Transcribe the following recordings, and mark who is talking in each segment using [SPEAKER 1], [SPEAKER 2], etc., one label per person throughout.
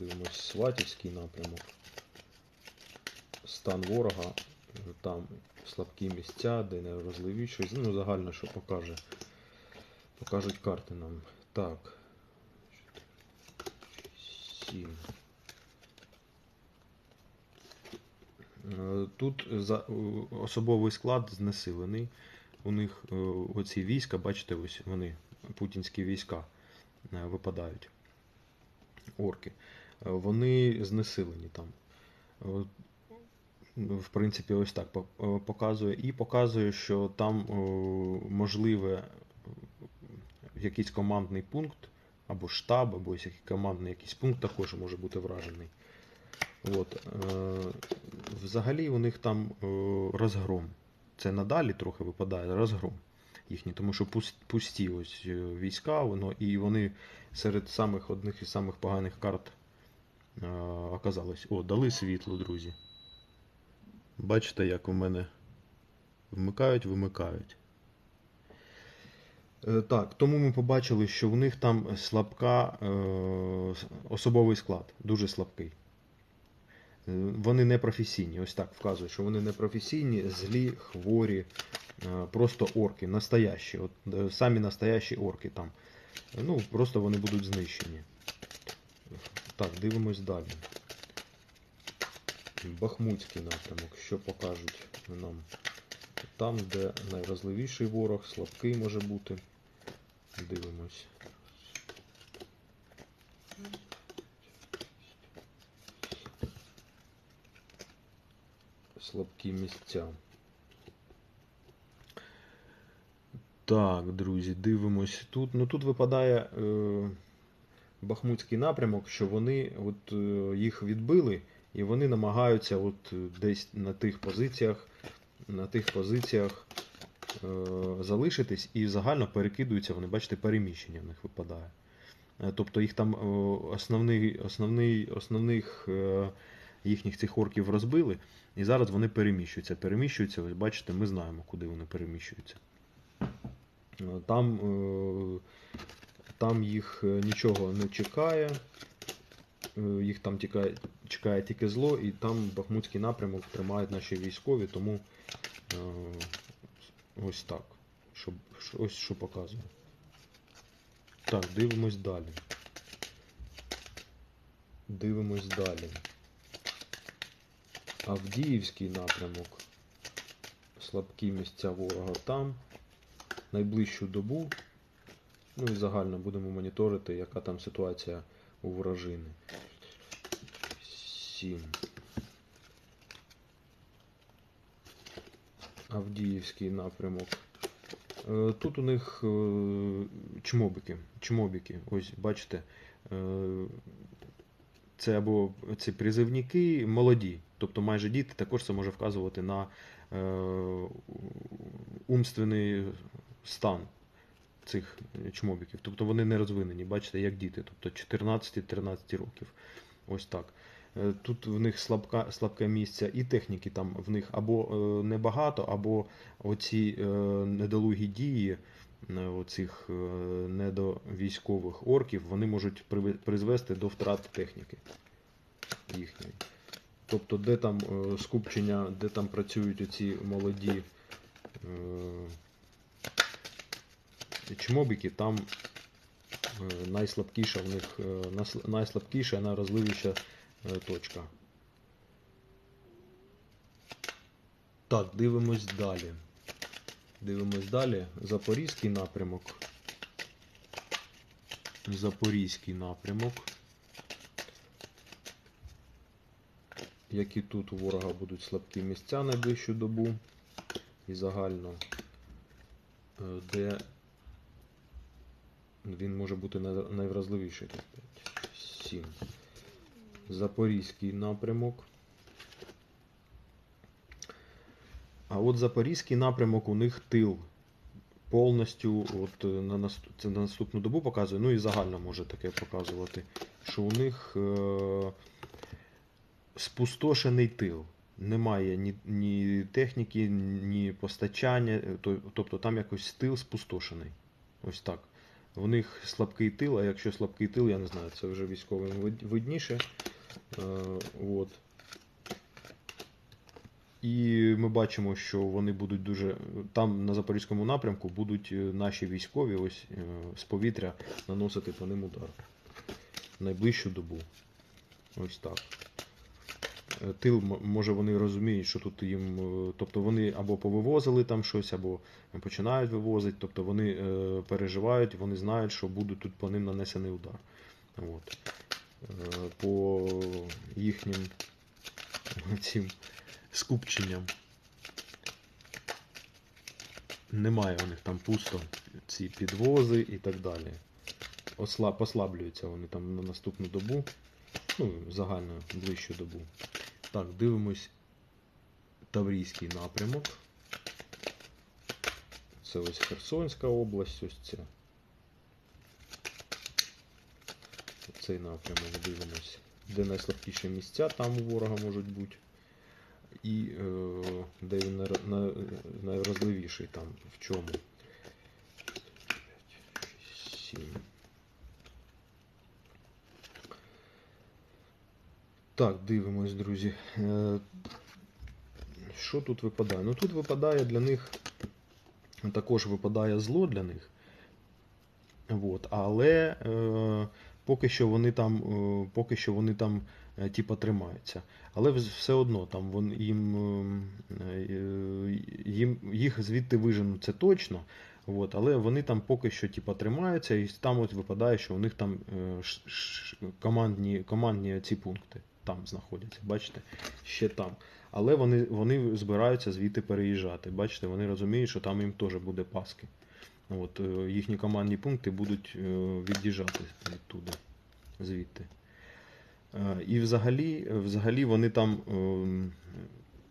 [SPEAKER 1] дивимось Сватівський напрямок. Стан ворога, там слабкі місця, де найвразливіші. Ну, загально, що покаже. Покажуть карти нам. Так. 7. Е, Тут е, особовий склад знесилений. У них е, оці війська, бачите, ось вони, путінські війська випадають. Орки. Е, Вони знесилені там. Е, В принципі, ось так е, показує. І показує, що там можливе якийсь командний пункт, або штаб, або командний якийсь пункт також може бути вражений. От, взагалі у них там розгром. Це надалі трохи випадає розгром їхній, тому що пусті ось е, війська, воно, і вони серед самих одних із самих поганих карт е, оказались. О, дали світло, друзі. Бачите, як у мене вмикають, вимикають. Е, Так, тому ми побачили, що в них там слабка е, особовий склад, дуже слабкий. Е, Вони не професійні, ось так вказують, що вони не професійні, злі, хворі, е, просто орки, настоящі, от, е, самі настоящі орки там. Ну, просто вони будуть знищені. Так, дивимось далі. Бахмутський напрямок, що покажуть нам. Там, де найвразливіший ворог, слабкий може бути. Дивимось. Слабкі місця. Так, друзі, дивимось тут. Ну тут випадає е, Бахмутський напрямок, що вони от, е, їх відбили, і вони намагаються от, десь на тих позиціях, на тих позиціях е, залишитись і загально перекидуються, вони, бачите, переміщення в них випадає. Е, Тобто їх там е, основний, основний, основних е, їхніх цих орків розбили, і зараз вони переміщуються. Переміщуються, ось бачите, ми знаємо, куди вони переміщуються. Е, Там, е, там їх е, нічого не чекає. Їх там тікає, чекає тільки зло, і там Бахмутський напрямок тримають наші військові, тому ось так. Що- ось що показує. Так, дивимось далі. Дивимось далі. Авдіївський напрямок. Слабкі місця ворога там. Найближчу добу. Ну і загально будемо моніторити, яка там ситуація у ворожини. 7. Авдіївський напрямок. Е, Тут у них е, чмобики. чмобики. Ось бачите. Це або це призивники молоді, тобто майже діти, також це може вказувати на е, умственний стан цих чмобіків. Тобто вони не розвинені, бачите, як діти, тобто 14-13 років. Ось так. Е, Тут в них слабка, слабке місце і техніки там в них або е, небагато, або оці недолугі дії оцих е, недовійськових орків, вони можуть призвести до втрат техніки їхньої. Тобто, де там е, скупчення, де там працюють оці молоді е, чмобіки, там е, найслабкіша в них, е, найслабкіша, найразливіша е, точка. Так, дивимось далі. Дивимось далі. Запорізький напрямок. Запорізький напрямок. Які тут у ворога будуть слабкі місця найближчу добу. І загально, е, де він може бути най- найвразливіший. 7. Запорізький напрямок. А от Запорізький напрямок у них тил. Повністю от, е, на, наст- це на наступну добу показує, ну і загально може таке показувати, що у них е, спустошений тил. Немає ні, ні техніки, ні постачання, е, то- тобто там якось тил спустошений. Ось так. В них слабкий тил, а якщо слабкий тил, я не знаю, це вже військовим видніше. Е, от. І ми бачимо, що вони будуть дуже. Там на Запорізькому напрямку будуть е, наші військові ось е, з повітря наносити по ним удар. Найближчу добу. Ось так. Е, Тил, може, вони розуміють, що тут їм. Тобто вони або повивозили там щось, або починають вивозити. Тобто вони переживають, вони знають, що буде тут по ним нанесений удар. От. По їхнім цим скупченням. Немає у них там пусто ці підвози і так далі. Осла... Послаблюються вони там на наступну добу. Ну, загально ближчу добу. Так, дивимось Таврійський напрямок. Це ось Херсонська область, ось ця. Цей напрямок дивимось. Де найслабкіші місця там у ворога можуть бути. І е, де він най- най- найвразливіший там, в чому. 7. Так, дивимось, друзі. Е, Що тут випадає? Ну тут випадає для них, також випадає зло для них. От, але е, поки що вони там, е, поки що вони там е, типа тримаються. Але все одно там вон, їм, е, їм, їх звідти виженуть, це точно. От, але вони там поки що типа, тримаються, і там от випадає, що у них там ш- ш- командні, командні ці пункти там знаходяться. Бачите? Ще там. Але вони, вони збираються звідти переїжджати. Бачите, вони розуміють, що там їм теж буде паски. От, е, їхні командні пункти будуть е, від'їжджати відтуди, звідти. Е, І взагалі, взагалі вони там, ем,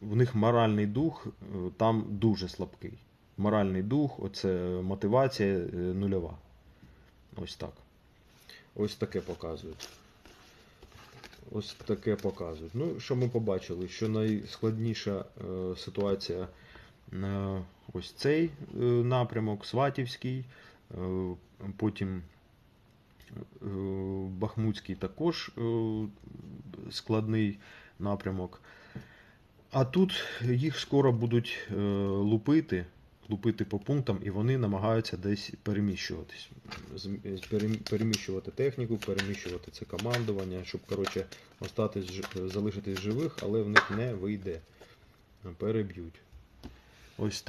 [SPEAKER 1] в них моральний дух там дуже слабкий. Моральний дух, оце мотивація нульова. Ось так. Ось таке показують. Ось таке показують. Ну, що ми побачили? Що найскладніша ситуація ось цей е, напрямок, Сватівський, е, потім е, Бахмутський також складний напрямок. А тут їх скоро будуть лупити, лупити по пунктам, і вони намагаються десь переміщуватись. Переміщувати техніку, переміщувати це командування, щоб коротше, остатись, залишитись живих, але в них не вийде. Переб'ють. Ось так.